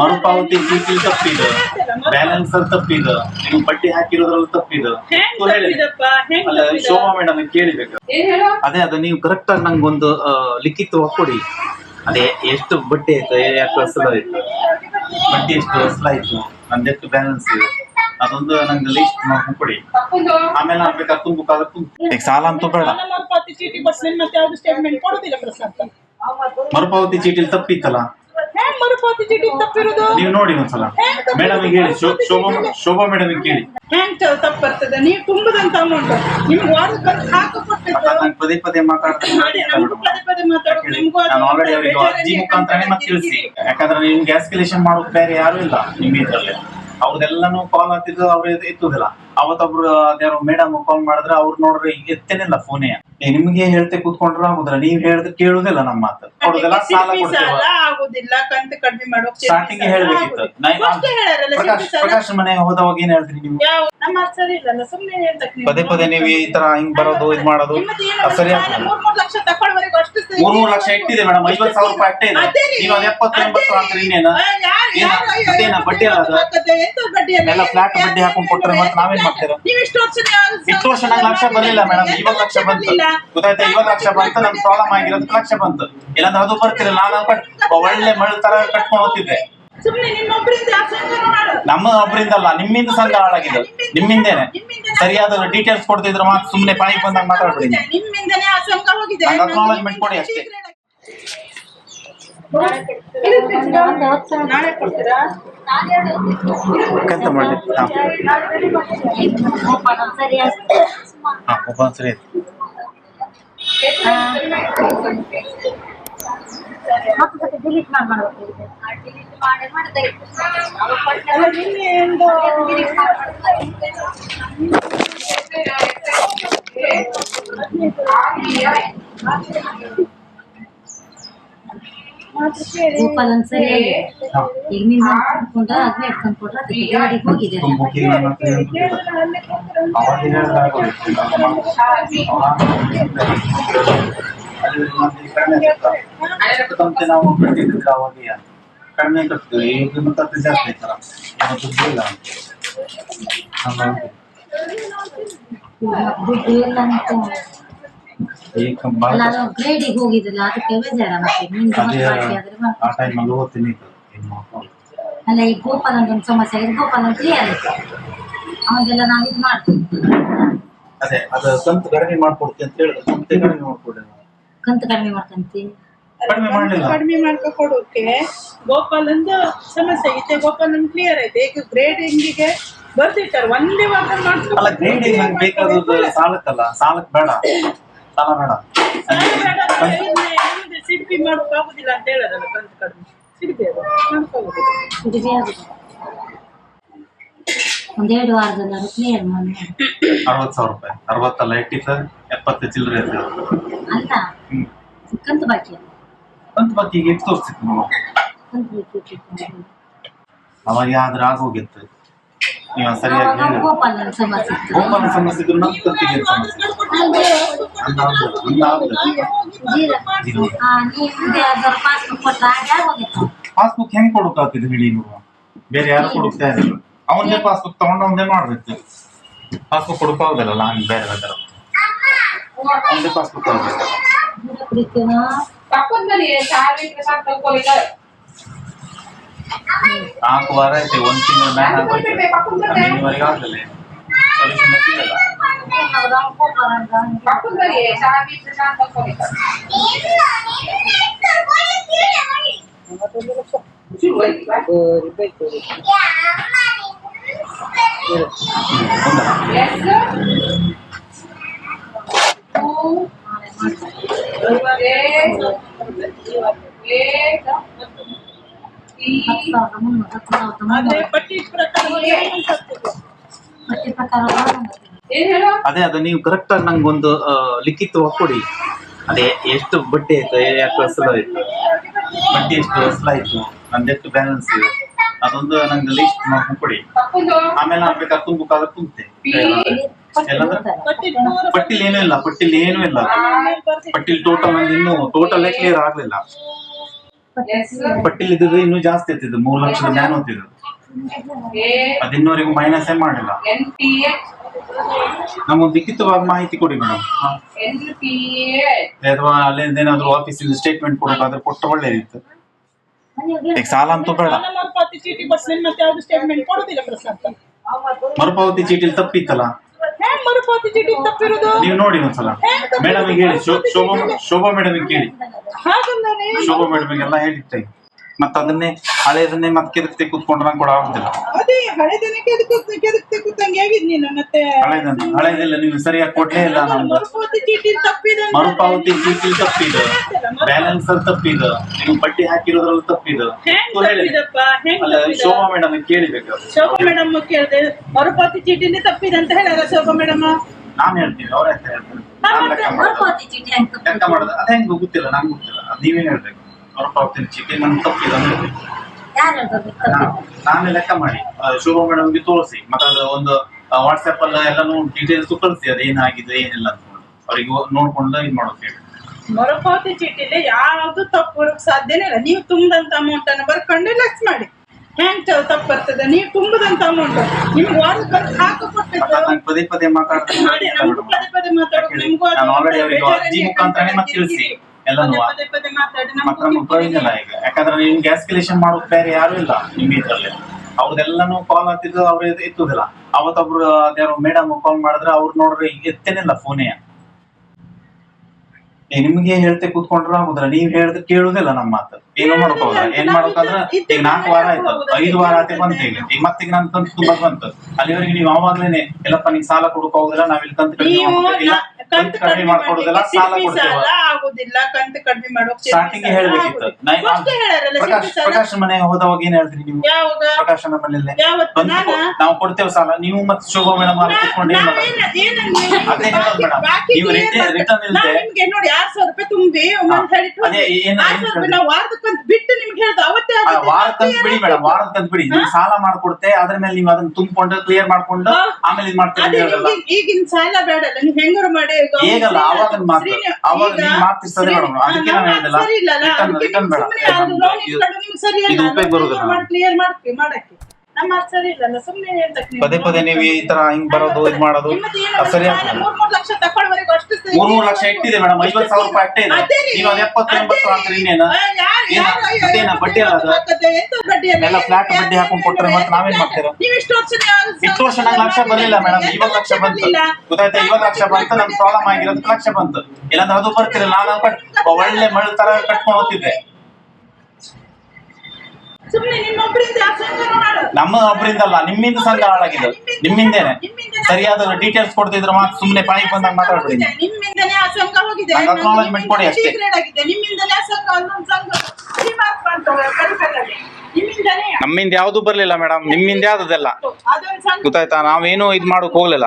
ಮರುಪಾವತಿ ಚೀಟಿ ತಪ್ಪಿದ. ಬ್ಯಾಲೆನ್ಸ್ ಅಲ್ಲಿ ತಪ್ಪಿದ. ನೀವು ಬಡ್ಡಿ ಹಾಕಿರೋದ್ರಲ್ಲಿ ತಪ್ಪಿದು. ಅಲ್ಲ? ಶೋಭಾ ಮೇಡಮ್ ಕೇಳಿಬೇಕು? ಏನ್ ಹೇಳು? ಅದೇ ಅದು ನೀವು ಕರೆಕ್ಟ್ ಆಗಿ ನಂಗೊಂದು ಆ, ಲಿಖಿತವಾಗಿ ಕೊಡಿ ಅದೇ ಎಷ್ಟು ಬಡ್ಡಿ ಆಯ್ತು ಯಾಕೆ ಅಸಲ ಆಯ್ತು ಬಡ್ಡಿ ಎಷ್ಟು ಅಸಲ ಆಯ್ತು ನಂದು ಎಷ್ಟು ಬ್ಯಾಲೆನ್ಸ್ ಇದೆ? ಅದೊಂದು ನಂಗೆ ಲಿಸ್ಟ್ ಮಾಡ್ಕೊಂಡು ಕೊಡಿ. ಆಮೇಲೆ ನಾನು ಬೇಕಾದ್ರೆ ತುಂಬಬೇಕಾದ್ರೆ ತುಂಬ ಈಗ ಸಾಲ ಅಂತೂ ಬೇಡ. ಮರುಪಾವತಿ ಚೀಟಿ ತಪ್ಪಿತ್ತಲ್ಲ? ಹೆಂಗ್ ಮರುಪಾವತಿ ಚೀಟಿ ತಪ್ಪಿರುದು? ನೀವು ನೋಡಿ ಒಂದ್ಸಲ. ಮೇಡಮ್ ಹೇಳಿ ಶೋ- ಶೋಭಾ ಶೋಭಾ ಮೇಡಮ್ ಕೇಳಿ ಹೆಂಗ್ ಚ- ತಪ್ಪು ನೀವು ತುಂಬದಂತ ಅಮೌಂಟ್ ನಿಮ್ಗೆ ವಾರದ ಬಂದು ಹಾಕು ಕೊಟ್ಟಿದ್ದು ನಂಗೆ ಪದೇ ಪದೇ ಮಾತಾಡ್ತೀನಿ. ಮಾಡಿ ನಮ್ಗೂ ಪದೇ ಪದೇ ಮಾತಾಡೋದು ನಿಮ್ಗೂ ಅದು ನಾನು ಆಲ್ರೆಡಿ ಅವರಿಗೆ ಅರ್ಜಿ ಮುಖಾಂತರನೇ ಮತ್ತೆ ತಿಳಿಸಿ. ಯಾಕಂದ್ರೆ ನೀವು ಗ್ಯಾಸ್ ಕಲೆಕ್ಷನ್ ಮಾಡೋದು ಬೇರೆ ಯಾರು ಇಲ್ಲ ನಿಮ್ಮ ಇದ್ರಲ್ಲಿ. ಅವ್ರದೆಲ್ಲಾನು ಕಾಲ್ ಹತ್ತಿದ್ದು ಅವ್ರ ಎತ್- ಎತ್ತುದಿಲ್ಲ ಅವತ್ತೊಬ್ರು ಅದ್ಯಾರೋ ಮೇಡಮ್ ಕಾಲ್ ಮಾಡಿದ್ರೆ ಅವ್ರು ನೋಡ್ರಿ ಎತ್ತೇನಿಲ್ಲ ಫೋನೇ ನಿಮ್ಗೆ ಹೇಳ್ತೆ ಕೂತ್ಕೊಂಡ್ರೆ ಆಗುದಿಲ್ಲ. ನೀವ್ ಹೇಳಿದ್ರೆ ಕೇಳುದಿಲ್ಲ ನಮ್ಮ ಮಾತು. ಕೊಡುದಿಲ್ಲ ಸಾಲ ಆಗುದಿಲ್ಲ ಕಂತು ಕಡಿಮೆ ಮಾಡೋಕ್ ಸಿಪ್ಪಿ ಸ್ಟಾರ್ಟಿಂಗ್ ಹೇಳ್ಬೇಕಿತ್ತು. ನಾ- ಪ್ರಕಾಶ್ ಪ್ರಕಾಶ್ ಮನೆ ಹೋದವಾಗ ಏನ್ ಹೇಳ್ತೀರಿ ನೀವು? ನಮ್ಮ ಮಾತ್ ಸರಿ ಇಲ್ಲಲ್ಲ ಸುಮ್ನೆ ಹೇಳ್ತಕ್ ನೀವು. ಪದೇ ಪದೇ ನೀವು ಈ ತರ ಹಿಂಗ್ ಬರೋದು ಇದ್ ಮಾಡೋದು ಅದು ಸರಿ ಆಗ್ತದೆ ಮೂರ್ ಮೂರ್ ಲಕ್ಷ ತಕೊಳ್ಳುವವರೆಗೂ ಅಷ್ಟು ಸರಿ. ಮೂರ್ ಮೂರ್ ಲಕ್ಷ ಇಟ್ಟಿದೆ ಮೇಡಮ್ ಐವತ್ ಸಾವಿರ ರೂಪಾಯಿ ಅಷ್ಟೇ ಇದೆ ಅದೇ ರೀ. ನೀವು ಅದ್ ಎಪ್ಪತ್ತು ಅದೇ ಎಂಬತ್ತು ರೀ. ಹಾಕ್ರಿ ಇನ್ನೇನು ಆ, ಯಾರು- ಏನ? ಯಾರು ಅಯ್ಯೋ ಮತ್ತೇನ ಎಂತ ಬಡ್ಡಿ ಅಲ್ಲ ಅದು? ಹಾಕತ್ತೆ? ಎಂತ ಬಡ್ಡಿ ಅಲ್ಲ? ಎಲ್ಲ flat ಬಡ್ಡಿ ಹಾಕೊಂಡ್ ಕೊಟ್ರೆ ಮತ್ತೆ ನಾವೇನ್ ಮಾಡ್ತೀರಾ? ನೀವು ಇಷ್ಟು ವರ್ಷ ಯಾವ್ದು ಇಷ್ಟು ವರ್ಷ ನಂಗೆ ಲಕ್ಷ ಬರಲಿಲ್ಲ ಮೇಡಮ್ ಇವತ್ತು ಲಕ್ಷ ಬಂತು ಬರ್ಲಿಲ್ಲ? ಗೊತ್ತಾಯ್ತಾ ಇವಾಗ ಲಕ್ಷ ಬಂತು ನಮ್ ಪ್ರಾಬ್ಲಮ್ ಆಗಿರೋದು ಲಕ್ಷ ಬಂತು ಇಲ್ಲಾಂದ್ರೆ ಅದು ಬರ್ತಿರಲ್ಲ ನಾನು ಕಟ್ ಒಳ್ಳೆ ಮಳೆ ತರ ಕಟ್ಕೊಂಡು ಹೋಗ್ತಿದ್ದೆ ಸುಮ್ನೆ ಒಬ್ಬರಿಂದ ಅಲ್ಲ ಮಾಡು. ನಮ್ಮ ನಿಮ್ಮಿಂದ ಸಂಘ ಹಾಳಾಗಿದೆ. ನಿಮ್ಮಿಂದೇನೆ. ಸರಿಯಾದ ಡೀಟೇಲ್ಸ್ ಕೊಡ್ತಿದ್ರೆ ಮಾತ್ರ ಸುಮ್ಮನೆ ಪಾಯಿ ಬಂದಾಗ ಮಾತಾಡ್ಬಿಡಿ. ಅಕ್ನಾಲಜ್ಮೆಂಟ್ ಕೊಡಿ ಅಷ್ಟೇ. ನಾಳೆ ಕೊಡ್ತೀರಾ? ಹಾಂ ಮಾಡ್ಲಿ ಹಾ ಹಾ ಒಬ್ಬ ಸರಿ ಆಯ್ತು. ಡಿಲೀಟ್ ಮಾಡ್ಬೇಕು ಅಲ್ಲ ನಿನ್ನೆ ಒಂದು ಗೋಪಾಲ್ ಒಂದ್ಸರಿ ಹಾ. ಈಗ ನೀನ್ ಅನ್ಕೊಂಡ್ರೆ ಅದ್ನೇ ಇಟ್ಕೊಂಡ್ ಕೊಟ್ರೆ ಅದಕ್ಕೆ ಗಾಡಿಗೆ ಹೋಗಿದೆ ತುಂಬ ಹೋಗಿ ನನ್ನ ಹತ್ರ ಏನು ಗೊತ್ತಿಲ್ಲ. ಅವಾಗ ಕಡಿಮೆ. ಕಂತೆ ನಾವು ಕಟ್ಟಿದ್ರೆ ಅವಾಗ ಕಡಿಮೆ ಕಟ್ತೀವಿ ಈಗ ಮತ್ತೆ ಜಾಸ್ತಿ ಆಯ್ತಾರ ಇಲ್ಲ ಅಂತ ಅದಕ್ಕೆ ಬೇಜಾರ ಮತ್ತೆ. ಅಲ್ಲ ಈ ಗೋಪಾಲ್ ಅಂತ ಒಂದು ಸಮಸ್ಯೆ ಆಗಿದೆ ಅಂತ ಕ್ಲಿಯರ್ ನಾವು ಇದು ಮಾಡ್ತೀವಿ ಅದೇ, ಅದು ಕಂತು ಕಡಿಮೆ ಮಾಡ್ಕೊಡ್ತೀನಿ ಅಂತ ಹೇಳಿದ್ರೆ ಕಂತೆ ಕಡಿಮೆ ಮಾಡ್ಕೊಡಿ ಕಂತು ಕಡಿಮೆ ಮಾಡ್ಕಂತಿ. ಕಡಿಮೆ ಮಾಡ್ಕೊಡೋಕೆ ಕಡಿಮೆ ಮಾಡ್ಕೊ ಕೊಡೋಕೆ ಗೋಪಾಲ್ ಒಂದು ಸಮಸ್ಯೆ ಐತೆ. ಗೋಪಾಲ್ ಕ್ಲಿಯರ್ ಐತೆ. ಈಗ ಗ್ರೇಡ್ ಹೆಂಗಿಗೆ ಬರ್ತಿರ್ತಾರೆ ಒಂದೇ ವಾರ ಅಲ್ಲ ನಂಗೆ ಬೇಕಾದದ್ದು ಸಾಲಕ್ಕಲ್ಲ. ಸಾಲಕ್ಕೆ ಬೇಡ. ಸಾಲ ಬೇಡ. ಸಿಡ್ಪಿ ಮಾಡೋಕ್ಕಾಗುದಿಲ್ಲ ಅಂತ ಹೇಳೋದಲ್ಲ ಕಂತು ಕಡಿಮೆ. ಸಿಡ್ಪಿ ಅದು. ಒಂದೆರಡು ವಾರದಲ್ಲಾದ್ರೂ ಅದು ಕ್ಲಿಯರ್ ಮಾಡಿ. ಅರವತ್ತು ಸಾವಿರ ರೂಪಾಯಿ. ಅರವತ್ತಲ್ಲ ಇಟ್ಟಿತ್ತು ಎಪ್ಪತ್ತು ಚಿಲ್ಲರೆ ಹ್ಮ್ ಕಂತು ಬಾಕಿ ಅಂತ ಬಗ್ಗೆ ಈಗ ಎಷ್ಟು ತೋರಿಸ್ತಿತ್ತು ನೀವು ಕಂತು ಬಾಕಿ. ಅವಾಗ ಆದ್ರೆ ಆಗೋಗಿತ್ತು ನೀವು ಸರಿಯಾಗಿ ಅವಾಗ ಹೇಳಿ ಗೋಪಾಲ್ ಅಂತ ಸಮಸ್ಯೆ ಇತ್ತು ಓಪನ್ ಸಮಸ್ಯೆ ಇದ್ರು ನಮ್ಮ ಕಂತಿಗೆ ಏನ್ ಸಮಸ್ಯೆ ಹಂಗಾಗುದಿಲ್ಲ ಹಂಗಾಗುದಿಲ್ಲ ಜೀರ ಹಾ ನೀವು ಅದರ ಪಾಸ್ಬುಕ್ ಹಾಗೆ ಆಗೋಗಿತ್ತು ಪಾಸ್ಬುಕ್ ಹೆಂಗ್ ಕೊಡೋಕಾಗ್ತಿದೆ ಹೇಳಿ ನೀವು ಬೇರೆ ಯಾರು ಕೊಡುತ್ತಾ ಅವನ್ನೇ ಪಾಸ್ಬುಕ್ ತಗೊಂಡು ಅವನದೇ ಮಾಡ್ಬೇಕು ಪಾಸ್ಬುಕ್ ಕೊಡೋಕ್ಕಾಗೋದಿಲ್ಲ ಹಂಗೆ ಬೇರೆ ಅದರ ಅವನದೇ ಪಾಸ್ಬುಕ್ ತಗೋಬೇಕು ದೂರ ಕುಡಿತೇನೋ ಪಪ್ಪಂದಲ್ಲಿ ಸಾವಿರ ಸಾಕು ತಗೊಳ್ಳಿಲ್ಲ ನಾಲ್ಕು ವಾರ ಐತೆ ಒಂದ್ ತಿಂಗಳ ಮ್ಯಾಲ ಇನ್ನುವರೆಗೆ ಆಗಲಿಲ್ಲ ಸೊಲ್ಯೂಷನ್ ಸಿಗಲ್ಲ ಅವ್ರು ಗೋಪಾಲ್ ಅಂತ ಅದೇ ಪಟ್ಟಿ ಪ್ರಕಾರ ಅದೇ ಅದು ನೀವು ಕರೆಕ್ಟ್ ಆಗಿ ನಂಗೊಂದು ಒಂದು ಲಿಖಿತವಾಗಿ ಕೊಡಿ ಅದೇ ಎಷ್ಟು ಬಡ್ಡಿ ಆಯ್ತು ಎಷ್ಟು ಅಸಲ ಆಯ್ತು? ಬಡ್ಡಿ ಎಷ್ಟು ಅಸಲ ಆಯ್ತು? ನಂದು ಎಷ್ಟು ಬ್ಯಾಲೆನ್ಸ್ ಇದೆ ಅದೊಂದು ನಂಗೆ ಲಿಸ್ಟ್ ಮಾಡ್ಕೊಂಡು ಕೊಡಿ. ಆಮೇಲೆ ನಾನು ಬೇಕಾದ್ರೆ ತುಂಬಬೇಕಾದ್ರೆ ತುಂಬುತ್ತೆ ಪಟ್ಟಿಲಿ ಏನೂ ಇಲ್ಲ ಪಟ್ಟಿಲ್ ಏನೂ ಇಲ್ಲ. ಪಟ್ಟಿಲ್ ಟೋಟಲ್ ಇನ್ನು ಇನ್ನೂ ಟೋಟಲ್ ಕ್ಲಿಯರ್ ಆಗ್ಲಿಲ್ಲ. ಪಟ್ಟಿಲ್ ಇದ್ದಿದ್ರೆ ಇನ್ನೂ ಜಾಸ್ತಿ ಇರ್ತಿದ್ದು ಮೂರು ಲಕ್ಷದ ಮ್ಯಾನ್ ಹೋಗ್ತಿದ್ದು. ಅದಿನ್ನೂರಿಗೂ ಮೈನಸ್ ಏ ಮಾಡಿಲ್ಲ. ನಮಗೊಂದು ಲಿಖಿತವಾಗಿ ಮಾಹಿತಿ ಕೊಡಿ ಮೇಡಮ್ ಅಥವಾ ಅಲ್ಲಿಂದ ಏನಾದ್ರು ಆಫೀಸಿಂದ ಸ್ಟೇಟ್ಮೆಂಟ್ ಕೊಡೋದಾದ್ರೆ ಕೊಟ್ಟು ಒಳ್ಳೇದಿತ್ತು. ಈಗ ಸಾಲ ಅಂತೂ ಬೇಡ. ಮರುಪಾವತಿ ಚೀಟಿ ತಪ್ಪಿತ್ತಲ್ಲ. ಮರುಪಾವತಿ ಚೀಟಿ ತಪ್ಪಿರೋದು ನೀವು ನೋಡಿ ಒಂದ್ಸಲ. ಮೇಡಮ್ ಹೇಳಿ ಶೋಭಾ ಮೇಡಮ್ ಕೇಳಿ. ಶೋಭಾ ಮೇಡಮ್ ಎಲ್ಲಾ ಹೇಳಿಟ್ಟೆ ಮತ್ತೆ ಅದನ್ನೇ ಹಳೆದನ್ನೇ ಮತ್ತೆ ಕೆದಕ್ತಿ ಕೂತ್ಕೊಂಡ್ರೆ ನಂಗೆ ಕೂಡ ಆಗುದಿಲ್ಲ. ಅದೇ ಕೂತಂಗೆ ಆಗಿದ್ ನೀನು ಮತ್ತೆ ಹಳೆದನ್ನ ಹಳೆದಿಲ್ಲ ನೀವು ಸರಿಯಾಗಿ ಕೊಡ್ಲೇ ಇಲ್ಲ ನಮ್ದು ಮರುಪಾವತಿ ಚೀಟಿ ತಪ್ಪಿದ ಮರುಪಾವತಿ ಚೀಟಿ ತಪ್ಪಿದೆ. ಬ್ಯಾಲೆನ್ಸ್ ಅಲ್ಲಿ ತಪ್ಪಿದೆ. ನೀವು ಬಡ್ಡಿ ಹಾಕಿರೋದ್ರಲ್ಲಿ ತಪ್ಪಿದೆ. ಅಲ್ಲ? ಶೋಭಾ ಮೇಡಮ್ ಕೇಳಿಬೇಕು? ಶೋಭಾ ಮೇಡಮ್ ಕೇಳಿದೆ ಮರುಪಾವತಿ ಚೀಟಿನೇ ತಪ್ಪಿದೆ ಅಂತ ಹೇಳಲ್ಲ ಶೋಭಾ ಮೇಡಮ್? ನಾನ್ ಹೇಳ್ತೀನಿ ಅವ್ರ ಅಂತ ಹೇಳ್ತಾರೆ? ಅದ ಹೆಂಗ್ ಗೊತ್ತಿಲ್ಲ ನಂಗೆ ಗೊತ್ತಿಲ್ಲ. ಅದ್ ನೀವೇ ಹೇಳ್ಬೇಕು. ಮರುಪಾವತಿ ಚೀಟಿ ನನ್ ತಪ್ಪಿದೆ ಯಾರು ನಾನೇ ಲೆಕ್ಕ ಮಾಡಿ. ಶುಭ ಶೋಭಾ ಮೇಡಮ್ಗೆ ತೋರಿಸಿ. ಮತ್ತೆ ಅದು ಒಂದು ವಾಟ್ಸ್ಆಪ್ ಅಲ್ಲ ಎಲ್ಲಾನು ಡೀಟೇಲ್ಸ್ ಕಳಿಸಿ. ಅದು ಏನಾಗಿದೆ ಏನಿಲ್ಲ ಅಂತ ಅವ್ರಿಗೆ ನೋಡ್ಕೊಂಡು ಇದು ಮಾಡೋದು ಹೇಳಿ. ಮರುಪಾವತಿ ಚೀಟಿಲಿ ಯಾವ್ದು ತಪ್ಪು ಬರೋಕ್ ಸಾಧ್ಯನೇ ಇಲ್ಲ. ನೀವು ತುಂಬದಂತ ಅಮೌಂಟ್ ಅನ್ನು ಬರ್ಕೊಂಡು ಲೆಸ್ ಮಾಡಿ. ಹೆಂಗ್ ಚ- ತಪ್ಪು ಬರ್ತದೆ? ನೀವು ತುಂಬದಂತ ಅಮೌಂಟ್ ನಿಮ್ಗೆ ವಾರದ ಬಂದು ಹಾಕಿ ಕೊಟ್ಟಿದ್ದು. ನಾನು ಪದೇ ಪದೇ ಮಾತಾಡ್ತೀನಿ. ನಮ್ಗೂ ಪದೇ ಪದೇ ಮಾತಾಡೋದು ನಿಮ್ಗೂ ಅದು ನಾನು ಆಲ್ರೆಡಿ ಅವರಿಗೆ ಅರ್ಜಿ ಮುಖಾಂತರನೇ ಮತ್ತೆ ತಿಳಿಸಿ. ಎಲ್ಲನೂ ಪದೇ ಪದೇ ಮಾತಾಡಿ ಮತ್ತೆ ನಮ್ಗೆ ಪ್ರಯೋಜನ ಈಗ ಯಾಕಂದ್ರೆ ನೀವು ಗ್ಯಾಸ್ ಕಲೆಕ್ಷನ್ ಮಾಡೋದು ಬೇರೆ ಯಾರು ಇಲ್ಲ ನಿಮ್ ಇದ್ರಲ್ಲಿ. ಅವ್ರದೆಲ್ಲಾನು ಕಾಲ್ ಹತ್ತಿದ್ರು ಅವ್ರ ಎತ್- ಎತ್ತುದಿಲ್ಲ ಅವತ್ತೊಬ್ರು ಅದ್ಯಾರೋ ಮೇಡಮ್ ಕಾಲ್ ಮಾಡಿದ್ರೆ ಅವ್ರು ನೋಡ್ರಿ ಎತ್ತೇನಿಲ್ಲ ಫೋನೇ ನಿಮ್ಗೆ ಹೇಳ್ತೆ ಕೂತ್ಕೊಂಡ್ರೆ ಆಗುದ್ರ ನೀವ್ ಹೇಳಿದ್ರೆ ಕೇಳುದಿಲ್ಲ ನಮ್ಮ ಮಾತು. ಏನು ಮಾಡ್ಕೋದ್ರ ಏನ್ ಮಾಡ್ಬೇಕಂದ್ರ ಈಗ ನಾಲ್ಕು ವಾರ ಆಯ್ತು. ಐದು ವಾರ ಆಯ್ತು ಬಂತ ಈಗ. ಈಗ ಮತ್ತೀಗ ನನ್ ಕಂತು ತುಂಬಾ ಬಂತು. ಅಲ್ಲಿವರೆಗೆ ನೀವು ಅವಾಗ್ಲೇನೆ ಎಲ್ಲಪ್ಪ ನಿಂಗೆ ಸಾಲ ಕೊಡಕ್ ಹೋಗುದಿಲ್ಲ ನಾವ್ ಇಲ್ಲಿ ಕಡಿಮೆ ಮಾಡ್ಕೊಟ್ಟಿಲ್ಲ ನಾ- ಕಂತು ಕಡಿಮೆ ಮಾಡ್ಕೊಡೋದಿಲ್ಲ ಸಾಲ ಕೊಡ್ತೀವಿ. ಆಗೋದಿಲ್ಲ ಕಂತು ಕಡಿಮೆ ಮಾಡೋಕೆ ಸ್ಟಾರ್ಟಿಂಗ್ ಹೇಳ್ಬೇಕಿತ್ತು. ಪ್ರಕಾಶ್ ಮನೆ ಹೋದಾಗ ಪ್ರಕಾಶ್ ಮನೆಗೆ ಹೋದವಾಗ ಏನ್ ಹೇಳ್ತೀರಿ ನೀವು? ಯಾವಾಗ? ಪ್ರಕಾಶನ ಮನೆಯಲ್ಲೇ? ನಾವು ಕೊಡ್ತೇವೆ ಸಾಲ. ನೀವು ಮತ್ತೆ ಶೋಭಾ ಮೇಡಮ್ ಕೂತ್ಕೊಂಡು ಏನ್ ಮಾಡೋದು? ಅದೇ ಹೇಳೋದು ಮೇಡಮ್. ನೀವು ರಿಟರ್ನ್- ನಿಮ್ಗೆ ನೋಡಿ ಆರ್ ಸಾವಿರ ತುಂಬಿ ಅದೇ ಏನ್- ಆರ್ ಏನ್ ಹೇಳ್ದೆ? ನಾವು ವಾರದಕ್ಕಂತ ಬಿಟ್ಟು ನಿಮ್ಗೆ ಹೇಳ್ದು ಅವತ್ತೇ ಆ, ಆಗುತ್ತೆ. ವಾರದ ಕಂತು clear ಬಿಡಿ. ಮೇಡಮ್ ಕಂತು ಬಿಡಿ ನೀವು ಸಾಲ ಮಾಡ್ಕೊಡ್ತೆ ಅದ್ರ ಮೇಲೆ ನೀವು ಅದನ್ನ ತುಂಬಿಕೊಂಡು ಕ್ಲಿಯರ್ ಮಾಡ್ಕೊಂಡು ಹಾ. ಆಮೇಲೆ ಇದು ಮಾಡ್ತೀರಿ ಅಂತ ಅದೇ ಹೇಳಲ್ಲ ನಿಮ್ಗೆ ಈಗಿನ ಸಾಲ ಬೇಡಲ್ಲ ನೀವು ಹೆಂಗಾರು ಮಾಡಿ ಈಗ ಅವಾಗ ಶ್ರೀನಿವಾಸ- ಅವಾಗ ಮಾತು. ಈಗ ನೀವು ಮಾತು ಇರ್ತದೆ ಶ್ರೀ- ಮೇಡಮ್. ಅದಕ್ಕೆ ಹಾ, ನಾನು ನಮ್ಮ ಹೇಳಿದಲ್ಲ. ಸರಿ ಇಲ್ಲಲ್ಲ, ರಿಟರ್ನ್- ಅದಕ್ಕೆ ರಿಟರ್ನ್ ಬೇಡ. ಸುಮ್ನೆ ಅದು ನಮ್ದು ಇದು- ಇಸ್ಕೊಂಡು ನಿಮ್ಗೆ ಸರಿ ಇದು ಇಲ್ಲ, ಉಪಯೋಗ ಬರುದಿಲ್ಲ. ಅದನ್ನ ಮಾಡಿ ಕ್ಲಿಯರ್ ಮಾಡ್ತೀವಿ ಮಾಡಕ್ಕೆ ನಮ್ಮ ಮಾತು ಸರಿ ಇಲ್ಲಲ್ಲ ಸುಮ್ಮನೆ ಹೇಳ್ತಕ್ಕೆ ನೀವು. ಪದೇ ಪದೇ ನೀವು ಈ ತರ ಹಿಂಗ್ ಬರೋದು ಇದು ಮಾಡೋದು ನಿಮ್ಮದು ಏನು ಅದು ಸರಿ ಸಾಲ ಆಗ್ತದೆ ಮೂರ್ ಮೂರ್ ಲಕ್ಷ ತಕೊಳ್ಳುವವರೆಗೂ ಅಷ್ಟು ಸರಿ- ಮೂರ್ ಮೂರ್ ಲಕ್ಷ ಇಟ್ಟಿದೆ ಮೇಡಮ್ ಐವತ್ ಸಾವಿರ ರೂಪಾಯಿ ಅಷ್ಟೇ ಇದೆ ಅದೇ ರೀ. ನೀವು ಅದ್ ಎಪ್ಪತ್ತು ಎಂಬತ್ತು ಅದೇ ಹಾಕ್ರಿ ರೀ. ಆ, ಯಾರು- ಏನ? ಯಾರು- ಅಯ್ಯೋ, ಮತ್ತೇನ ಎಂತ ಬಡ್ಡಿ ಅಲ್ಲ ಅದು? ಹಾಕತ್ತೆ? ಎಂತ ಬಡ್ಡಿ ಅಲ್ಲ? ಎಲ್ಲ flat ಬಡ್ಡಿ ಹಾಕೊಂಡ್ ಕೊಟ್ರೆ ಮತ್ತೆ ನಾವೇನ್ ಮಾಡ್ತೀರಾ? ನೀವು ಇಷ್ಟು ವರ್ಷ ಯಾವ್ದು ಇಷ್ಟು ವರ್ಷ ನಂಗೆ ಲಕ್ಷ ಬರಲಿಲ್ಲ ಮೇಡಮ್ ಇವತ್ತು ಲಕ್ಷ ಬಂತು ಬರ್ಲಿಲ್ಲ. ಗೊತ್ತಾಯ್ತಾ ಇವತ್ತು ಲಕ್ಷ ಬಂತು ನಮ್ ಪ್ರಾಬ್ಲಮ್ ಆಗಿರೋದಕ್ಕೆ ಲಕ್ಷ ಬಂತು ಇಲ್ಲಾಂದ್ರೆ ಅದು ಬರ್ತಿಲ್ಲ ನಾನು ಕಟ್ ಒಳ್ಳೆ ಮಳೆ ತರ ಕಟ್ಕೊಂಡು ಹೋಗ್ತಿದ್ದೆ ಸುಮ್ನೆ ನಿಮ್ಮೊಬ್ಬರಿಂದ ಆ ಸಂಘ ಮಾಡು. ನಮ್ಮ ಒಬ್ಬರಿಂದಲ್ಲ ನಿಮ್ಮಿಂದ ಸಂಘ ಹಾಳಾಗಿದ್ದು ನಿಮ್ಮಿಂದೇನೆ. ಸರಿಯಾದ ಡೀಟೇಲ್ಸ್ ಕೊಡ್ತಿದ್ರೆ ಮಾತ್ರ ಸುಮ್ಮನೆ ಪಾಯಿ ಬಂದಾಗ ಮಾತಾಡ್ಬಿಡಿ. acknowledgement ಕೊಡಿ ಅಷ್ಟೇ. ನಮ್ಮಿಂದ ಯಾವ್ದು ಬರ್ಲಿಲ್ಲ ಮೇಡಮ್ ನಿಮ್ಮಿಂದ ಯಾವ್ದದೆಲ್ಲ? ಗೊತ್ತಾಯ್ತಾ? ನಾವೇನು ಇದ್ ಮಾಡೋಕ್ ಹೋಗ್ಲಿಲ್ಲ.